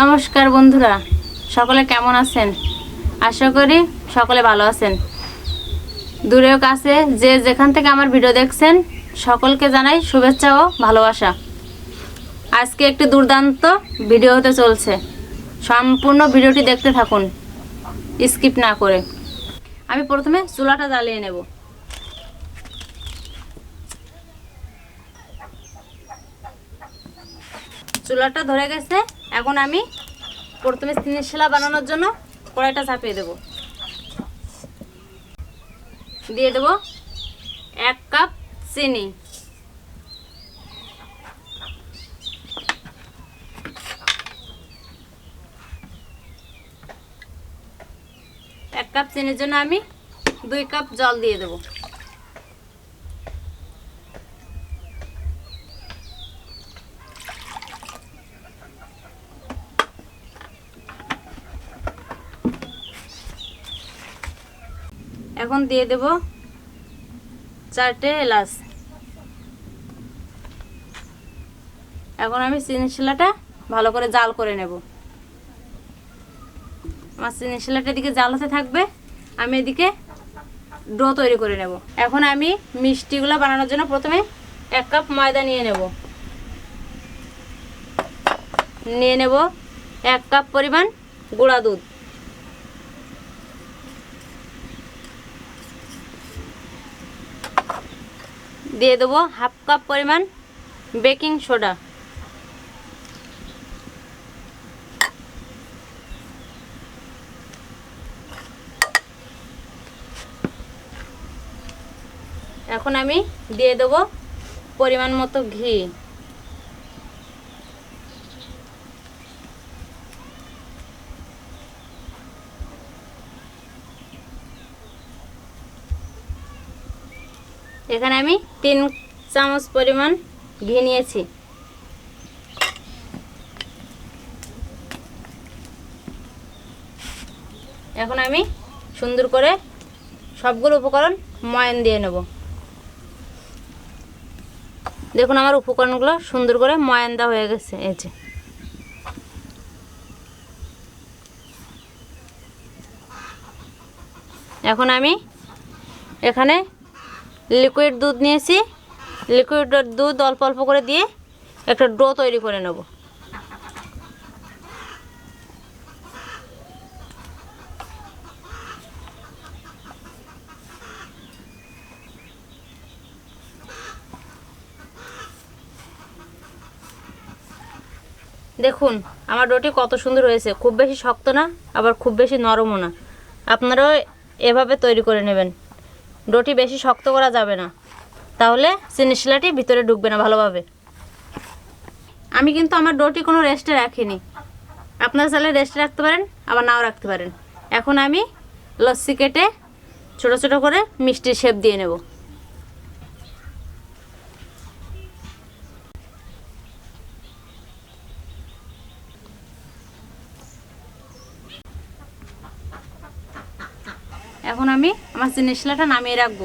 নমস্কার বন্ধুরা, সকলে কেমন আছেন? আশা করি সকলে ভালো আছেন। দূরেও কাছে যে যেখান থেকে আমার ভিডিও দেখছেন, সকলকে জানাই শুভেচ্ছা ও ভালোবাসা। আজকে একটি দুর্দান্ত ভিডিও হতে চলছে। সম্পূর্ণ ভিডিওটি দেখতে থাকুন, স্কিপ না করে। আমি প্রথমে চুলাটা জ্বালিয়ে নেব। চুলাটা ধরে গেছে এখন আমি প্রথমে চিনির শিলা বানানোর জন্য কড়াইটা চাপিয়ে দেব। দিয়ে দেব এক কাপ চিনি। এক কাপ চিনির জন্য আমি দুই কাপ জল দিয়ে দেবো। এখন দিয়ে দেব চারটে এলাচ। এখন আমি চিনি শিলাটা ভালো করে জাল করে নেব। আমার চিনি শিলাটা এদিকে জাল হতে থাকবে, আমি এদিকে ডো তৈরি করে নেব। এখন আমি মিষ্টিগুলো বানানোর জন্য প্রথমে এক কাপ ময়দা নিয়ে নেব। নিয়ে নেব এক কাপ পরিমাণ গুঁড়া দুধ। দিয়ে দেবো হাফ কাপ পরিমাণ বেকিং সোডা। এখন আমি দিয়ে দেবো পরিমাণ মতো ঘি। এখানে আমি তিন চামচ পরিমাণ ঘি নিয়েছি। এখন আমি সুন্দর করে সবগুলো উপকরণ ময়ান দিয়ে নেব। দেখুন আমার উপকরণগুলো সুন্দর করে ময়ান দেওয়া হয়ে গেছে যে। এখন আমি এখানে লিকুইড দুধ নিয়েছি। লিকুইড দুধ অল্প অল্প করে দিয়ে একটা ডো তৈরি করে নেব। দেখুন, আমার ডোটি কত সুন্দর হয়েছে। খুব বেশি শক্ত না, আবার খুব বেশি নরমও না। আপনারাও এভাবে তৈরি করে নেবেন। ডোটি বেশি শক্ত করা যাবে না। তাহলে চিনি শিলাটি ভিতরে ঢুকবে না ভালোভাবে। আমি কিন্তু আমার ডোটি কোনো রেস্টে রাখিনি। আপনারা চাইলে রেস্টে রাখতে পারেন, আবার নাও রাখতে পারেন। এখন আমি লস্যি কেটে ছোটো ছোটো করে মিষ্টির শেপ দিয়ে নেব। এখন আমি আমার চিনি শিলাটা নামিয়ে রাখব।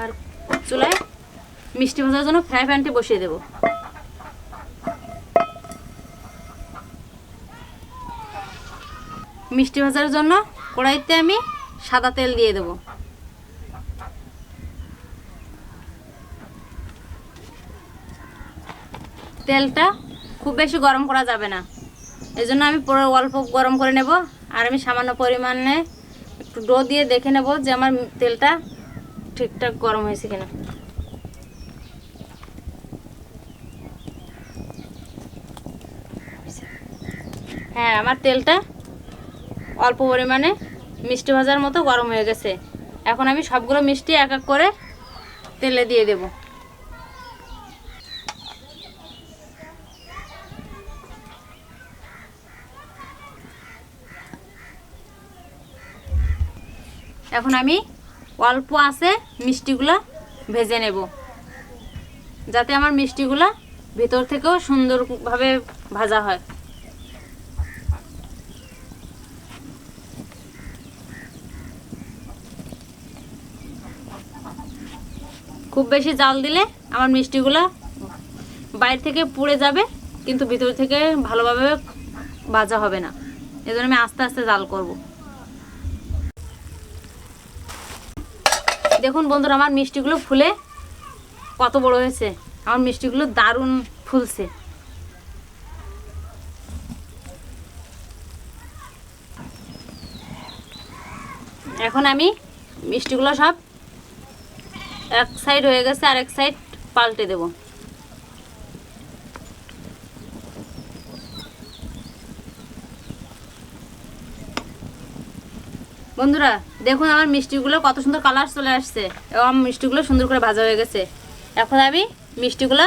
আর চুলায় মিষ্টি ভাজার জন্য ফ্রাই প্যানটি বসিয়ে দেব। মিষ্টি ভাজার জন্য কড়াইতে আমি সাদা তেল দিয়ে দেব। তেলটা খুব বেশি গরম করা যাবে না। এই জন্য আমি পুরো অল্প গরম করে নেব আর আমি সামান্য পরিমাণে একটু ডো দিয়ে দেখে নেব যে আমার তেলটা ঠিকঠাক গরম হয়েছে কিনা। হ্যাঁ আমার তেলটা অল্প পরিমাণে মিষ্টি ভাজার মতো গরম হয়ে গেছে। এখন আমি সবগুলো মিষ্টি এক এক করে তেলে দিয়ে দেব। এখন আমি অল্প আছে মিষ্টিগুলো ভেজে নেব। যাতে আমার মিষ্টিগুলো ভিতর থেকেও সুন্দরভাবে ভাজা হয়। খুব বেশি জাল দিলে আমার মিষ্টিগুলো বাইরে থেকে পুড়ে যাবে, কিন্তু ভিতর থেকে ভালোভাবে ভাজা হবে না। এই জন্য আমি আস্তে আস্তে জাল করব। দেখুন বন্ধুরা, আমার মিষ্টিগুলো ফুলে কত বড় হয়েছে। আমার মিষ্টিগুলো দারুণ ফুলছে। এখন আমি মিষ্টিগুলো সব এক সাইড হয়ে গেছে আর এক সাইড পাল্টে দেব। বন্ধুরা, দেখুন আমার মিষ্টিগুলো কত সুন্দর কালার চলে আসছে। এবং মিষ্টিগুলো সুন্দর করে ভাজা হয়ে গেছে। এখন আমি মিষ্টিগুলো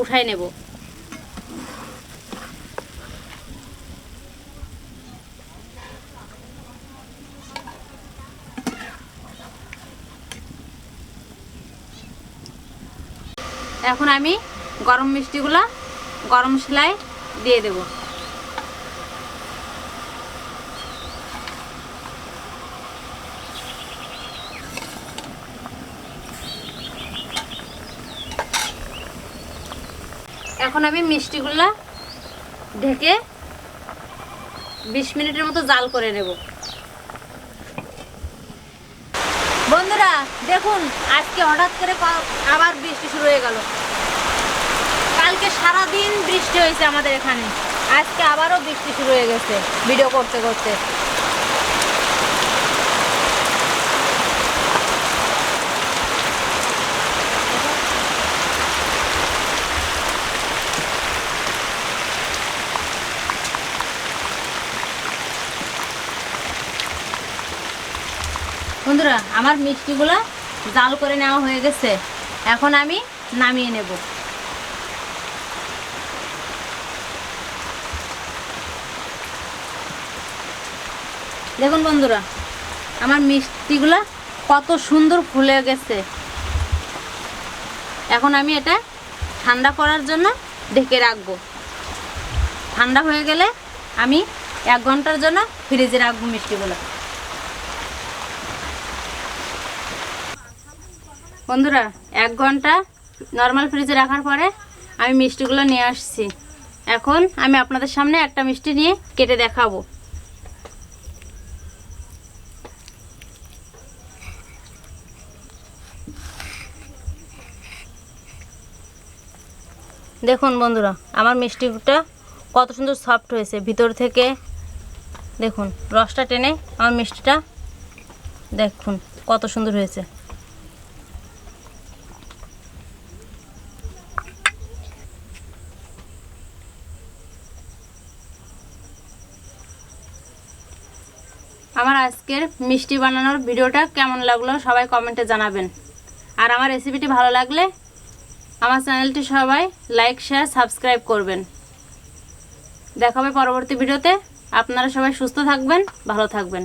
উঠাই নেব। এখন আমি গরম মিষ্টিগুলো গরম সেলাই দিয়ে দেব। এখন আমি মিষ্টিগুলো ঢেকে বিশ মিনিটের মতো জাল করে নেব। বন্ধুরা, দেখুন, আজকে হঠাৎ করে আবার বৃষ্টি শুরু হয়ে গেল। কালকে সারা দিন বৃষ্টি হয়েছে আমাদের এখানে। আজকে আবারও বৃষ্টি শুরু হয়ে গেছে, ভিডিও করতে করতে। বন্ধুরা, আমার মিষ্টিগুলো জাল করে নেওয়া হয়ে গেছে। এখন আমি নামিয়ে নেব। দেখুন বন্ধুরা, আমার মিষ্টিগুলো কত সুন্দর ফুলে গেছে। এখন আমি এটা ঠান্ডা করার জন্য ঢেকে রাখব। ঠান্ডা হয়ে গেলে আমি এক ঘণ্টার জন্য ফ্রিজে রাখব মিষ্টিগুলো। বন্ধুরা, এক ঘণ্টা নর্মাল ফ্রিজে রাখার পরে আমি মিষ্টিগুলো নিয়ে আসছি। এখন আমি আপনাদের সামনে একটা মিষ্টি নিয়ে কেটে দেখাবো। দেখুন বন্ধুরা, আমার মিষ্টিটা কত সুন্দর সফট হয়েছে। ভিতর থেকে দেখুন, রসটা টেনে আমার মিষ্টিটা দেখুন কত সুন্দর হয়েছে আমার আজকের মিষ্টি বানানোর ভিডিওটা কেমন লাগল সবাই কমেন্টে জানাবেন। আর আমার রেসিপিটি ভালো লাগলে আমার চ্যানেলটি সবাই লাইক শেয়ার সাবস্ক্রাইব করবেন। দেখাবে পরবর্তী ভিডিওতে। আপনারা সবাই সুস্থ থাকবেন, ভালো থাকবেন।